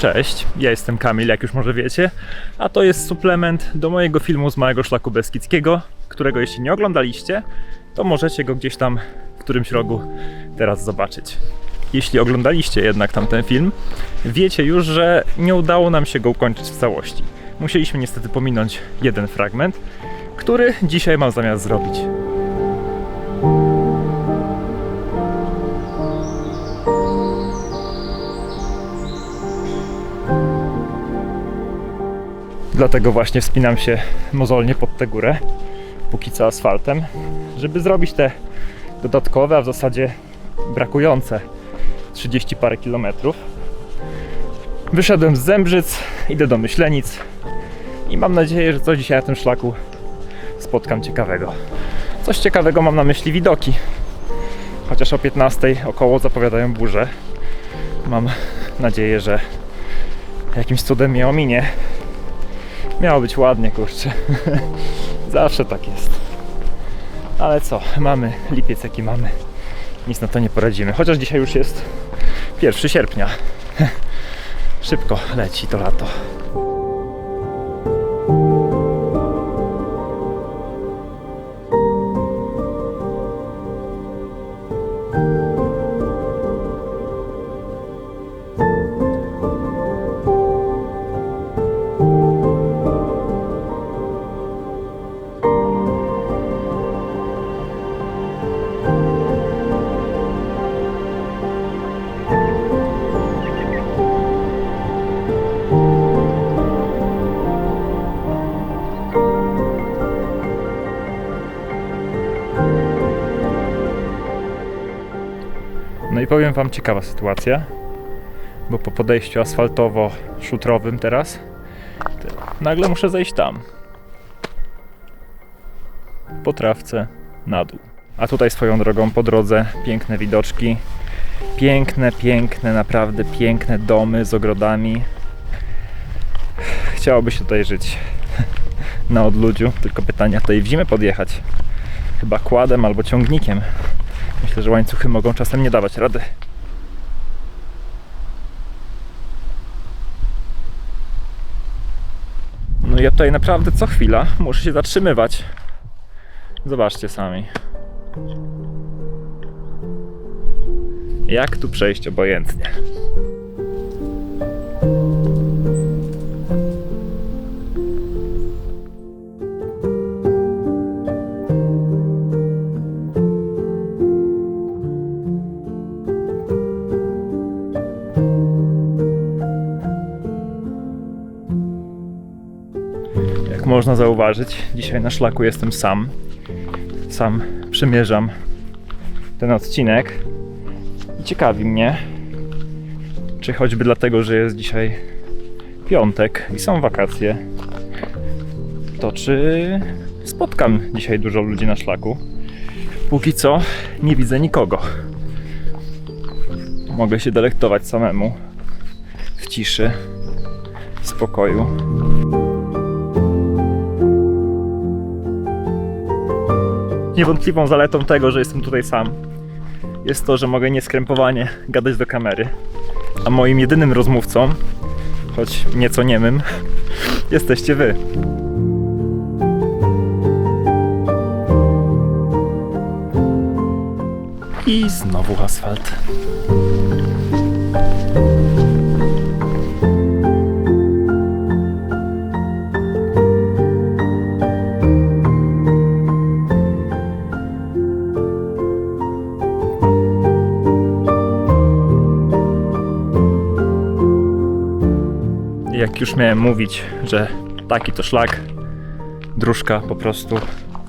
Cześć, ja jestem Kamil, jak już może wiecie, a to jest suplement do mojego filmu z Małego Szlaku Beskidzkiego, którego jeśli nie oglądaliście, to możecie go gdzieś tam w którymś rogu teraz zobaczyć. Jeśli oglądaliście jednak tamten film, wiecie już, że nie udało nam się go ukończyć w całości. Musieliśmy niestety pominąć jeden fragment, który dzisiaj mam zamiar zrobić. Dlatego właśnie wspinam się mozolnie pod tę górę, póki co asfaltem, żeby zrobić te dodatkowe, a w zasadzie brakujące 30 parę kilometrów. Wyszedłem z Zembrzyc, idę do Myślenic i mam nadzieję, że coś dzisiaj na tym szlaku spotkam ciekawego. Coś ciekawego mam na myśli widoki. Chociaż o 15 około zapowiadają burzę. Mam nadzieję, że jakimś cudem mnie ominie. Miało być ładnie, kurczę. Zawsze tak jest. Ale co, mamy lipiec jaki mamy. Nic na to nie poradzimy. Chociaż dzisiaj już jest 1 sierpnia. Szybko leci to lato. Powiem Wam ciekawa sytuacja, bo po podejściu asfaltowo-szutrowym teraz nagle muszę zejść tam. Po trawce na dół. A tutaj swoją drogą po drodze piękne widoczki. Piękne, piękne, naprawdę piękne domy z ogrodami. Chciałoby się tutaj żyć na odludziu, tylko pytania tutaj w zimę podjechać. Chyba kładem albo ciągnikiem. Myślę, że łańcuchy mogą czasem nie dawać rady. No ja tutaj naprawdę co chwila muszę się zatrzymywać. Zobaczcie sami. Jak tu przejść obojętnie? Można zauważyć, dzisiaj na szlaku jestem sam. Sam przymierzam ten odcinek i ciekawi mnie, czy choćby dlatego, że jest dzisiaj piątek i są wakacje, to czy spotkam dzisiaj dużo ludzi na szlaku. Póki co nie widzę nikogo. Mogę się delektować samemu w ciszy, w spokoju. Niewątpliwą zaletą tego, że jestem tutaj sam, jest to, że mogę nieskrępowanie gadać do kamery. A moim jedynym rozmówcą, choć nieco niemym, jesteście wy. I znowu asfalt. Jak już miałem mówić, że taki to szlak, dróżka po prostu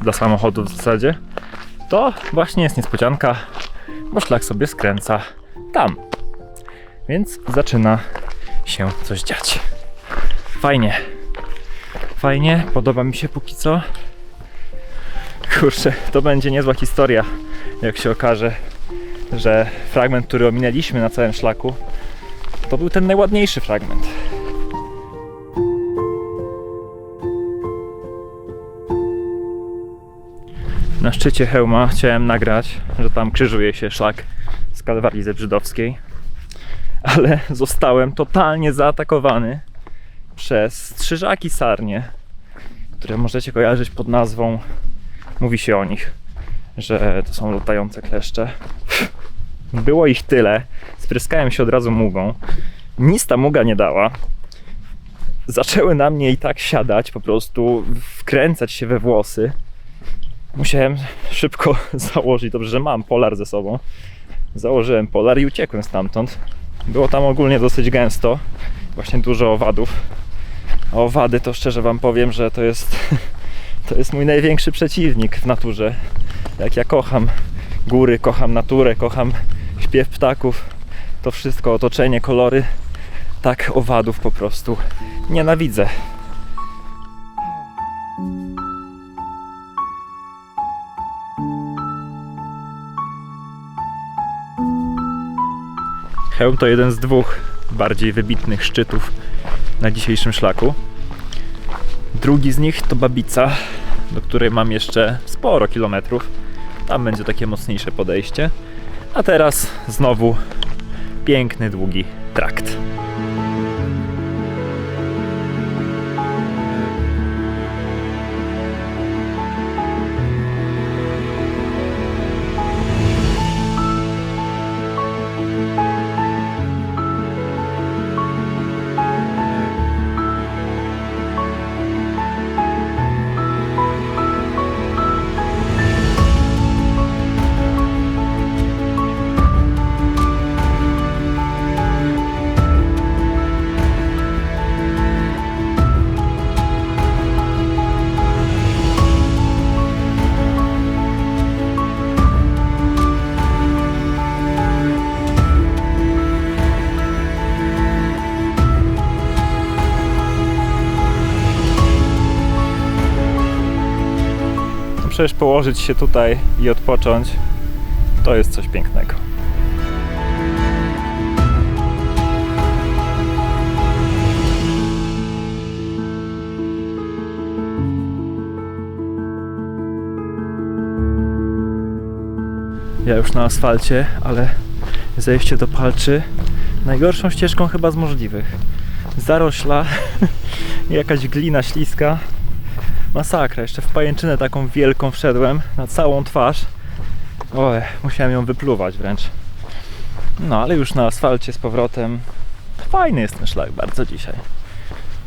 dla samochodu w zasadzie, to właśnie jest niespodzianka, bo szlak sobie skręca tam. Więc zaczyna się coś dziać. Fajnie. Fajnie, podoba mi się póki co. Kurczę, to będzie niezła historia, jak się okaże, że fragment, który ominęliśmy na całym szlaku, to był ten najładniejszy fragment. Na szczycie hełma chciałem nagrać, że tam krzyżuje się szlak z Kalwarii Zebrzydowskiej. ale zostałem totalnie zaatakowany przez strzyżaki sarnie, które możecie kojarzyć pod nazwą, mówi się o nich, że to są latające kleszcze. Było ich tyle, spryskałem się od razu mugą. Nic ta muga nie dała. Zaczęły na mnie i tak siadać, po prostu wkręcać się we włosy. Musiałem szybko założyć, dobrze, że mam polar ze sobą. Założyłem polar i uciekłem stamtąd. Było tam ogólnie dosyć gęsto, właśnie dużo owadów. A owady to szczerze wam powiem, że to jest, to jest mój największy przeciwnik w naturze. Jak ja kocham góry, kocham naturę, kocham śpiew ptaków, to wszystko, otoczenie, kolory, tak owadów po prostu nienawidzę. Chełm to jeden z dwóch bardziej wybitnych szczytów na dzisiejszym szlaku. Drugi z nich to Babica, do której mam jeszcze sporo kilometrów. Tam będzie takie mocniejsze podejście. A teraz znowu piękny, długi trakt. Przecież położyć się tutaj i odpocząć to jest coś pięknego. Ja już na asfalcie, ale zejście do palczy najgorszą ścieżką chyba z możliwych. Zarośla, jakaś glina śliska, Masakra, jeszcze w pajęczynę taką wielką wszedłem na całą twarz. Oj, musiałem ją wypluwać wręcz. No, ale już na asfalcie z powrotem. Fajny jest ten szlak bardzo dzisiaj.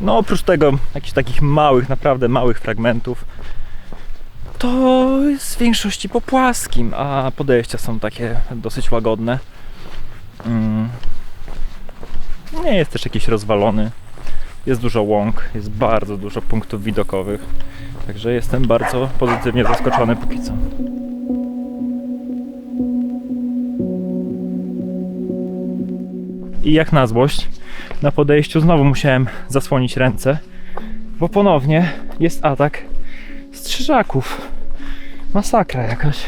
No, oprócz tego jakichś takich małych, naprawdę małych fragmentów, to jest w większości po płaskim, a podejścia są takie dosyć łagodne. Mm. Nie jest też jakiś rozwalony. Jest dużo łąk, jest bardzo dużo punktów widokowych. Także jestem bardzo pozytywnie zaskoczony póki co. I jak na złość, na podejściu znowu musiałem zasłonić ręce, bo ponownie jest atak strzyżaków. Masakra jakaś.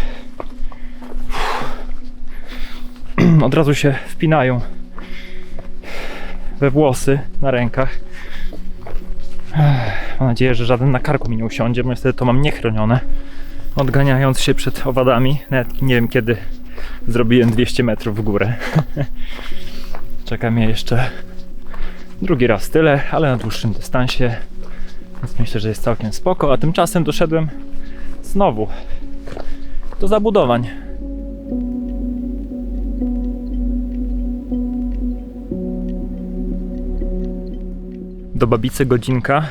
Uff. Od razu się wpinają we włosy na rękach. Mam nadzieję, że żaden na karku mi nie usiądzie, bo niestety to mam niechronione. Odganiając się przed owadami, nawet nie wiem kiedy zrobiłem 200 metrów w górę. Czeka mnie jeszcze drugi raz tyle, ale na dłuższym dystansie. Więc myślę, że jest całkiem spoko. A tymczasem doszedłem znowu do zabudowań. Do Babicy godzinka,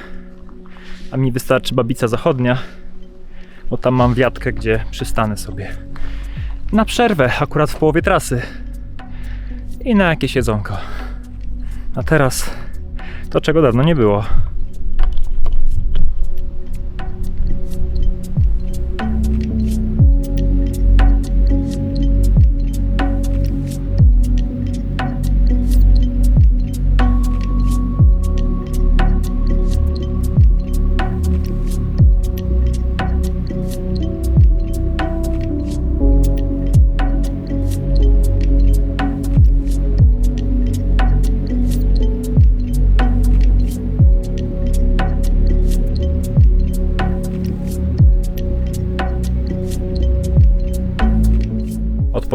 a mi wystarczy Babica Zachodnia, bo tam mam wiatkę, gdzie przystanę sobie na przerwę, akurat w połowie trasy i na jakieś jedzonko. A teraz to, czego dawno nie było.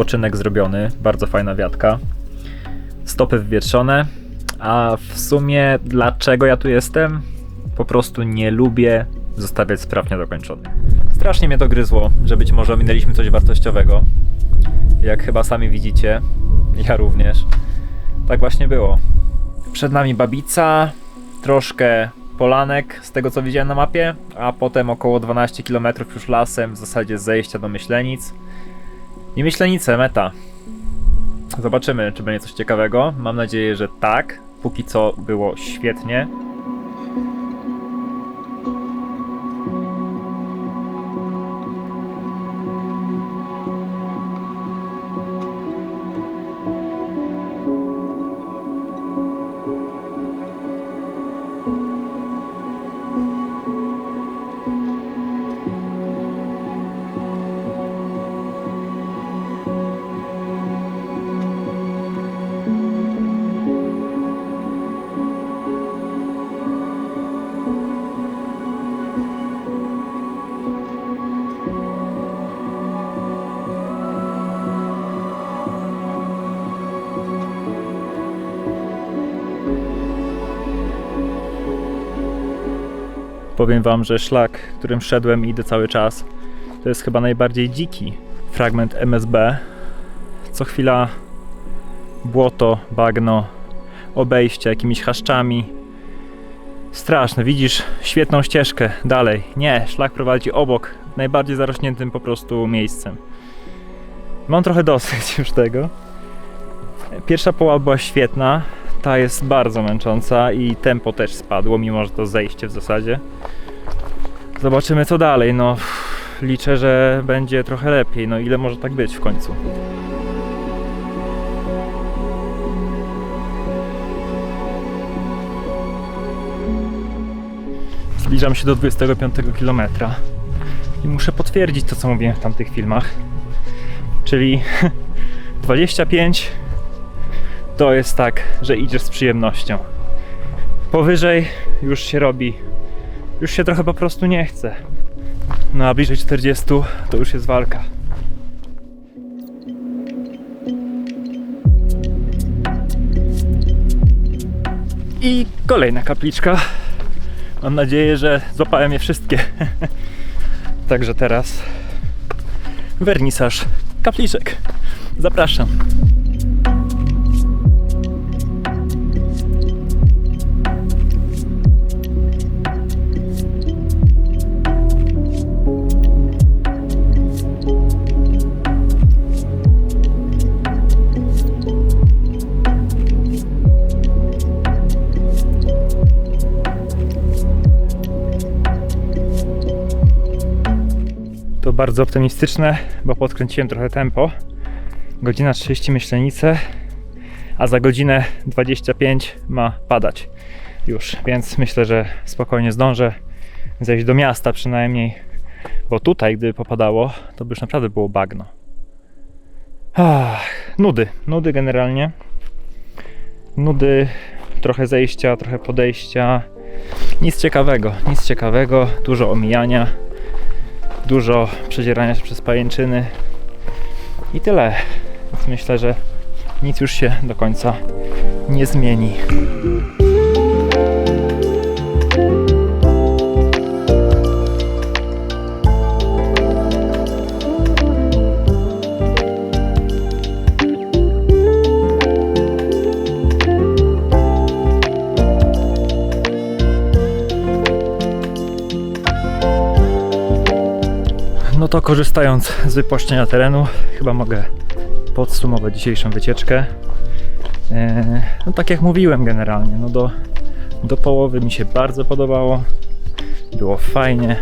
Odpoczynek zrobiony, bardzo fajna wiatka. stopy wywietrzone. A w sumie dlaczego ja tu jestem? Po prostu nie lubię zostawiać spraw niedokończonych. Strasznie mnie to gryzło, że być może ominęliśmy coś wartościowego. Jak chyba sami widzicie, ja również. Tak właśnie było. Przed nami Babica, troszkę polanek z tego co widziałem na mapie, a potem około 12 km już lasem w zasadzie zejścia do Myślenic. I Myślenice, meta. Zobaczymy, czy będzie coś ciekawego. Mam nadzieję, że tak. Póki co było świetnie. Powiem wam, że szlak, którym szedłem i idę cały czas, to jest chyba najbardziej dziki fragment MSB. Co chwila błoto, bagno, obejście jakimiś chaszczami. Straszne, widzisz świetną ścieżkę dalej. Nie, szlak prowadzi obok, najbardziej zarośniętym po prostu miejscem. Mam trochę dosyć już tego. Pierwsza połowa była świetna, ta jest bardzo męcząca i tempo też spadło, mimo że to zejście w zasadzie. Zobaczymy co dalej, no liczę, że będzie trochę lepiej, no ile może tak być w końcu. Zbliżam się do 25 km i muszę potwierdzić to, co mówiłem w tamtych filmach. Czyli 25 to jest tak, że idziesz z przyjemnością. Powyżej już się robi, już się trochę po prostu nie chce. No a bliżej 40 to już jest walka. I kolejna kapliczka. Mam nadzieję, że złapałem je wszystkie. Także teraz wernisaż kapliczek. Zapraszam. Bardzo optymistyczne, bo podkręciłem trochę tempo. Godzina 30 myślenice, a za godzinę 25 ma padać już, więc myślę, że spokojnie zdążę zejść do miasta przynajmniej, bo tutaj, gdyby popadało, to by już naprawdę było bagno. Ach, nudy, nudy generalnie. Nudy, trochę zejścia, trochę podejścia. Nic ciekawego, nic ciekawego, dużo omijania dużo przedzierania się przez pajęczyny i tyle. Więc myślę, że nic już się do końca nie zmieni. Korzystając z wypuszczenia terenu, chyba mogę podsumować dzisiejszą wycieczkę. Eee, no tak jak mówiłem generalnie, no do, do połowy mi się bardzo podobało. Było fajnie,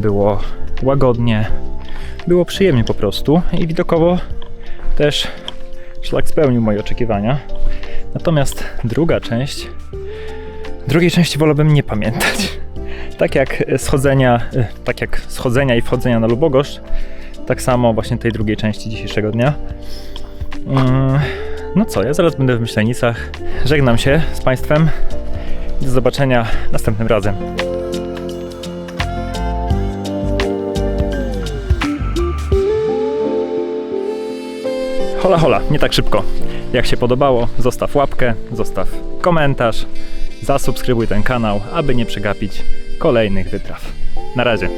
było łagodnie, było przyjemnie po prostu i widokowo też szlak spełnił moje oczekiwania. Natomiast druga część, drugiej części wolałbym nie pamiętać tak jak schodzenia, y, tak jak schodzenia i wchodzenia na Lubogosz, tak samo właśnie tej drugiej części dzisiejszego dnia. Mm, No co, ja zaraz będę w Myślenicach. Żegnam się z Państwem. Do zobaczenia następnym razem. Hola, hola, nie tak szybko. Jak się podobało, zostaw łapkę, zostaw komentarz, zasubskrybuj ten kanał, aby nie przegapić kolejnych wypraw. Na razie.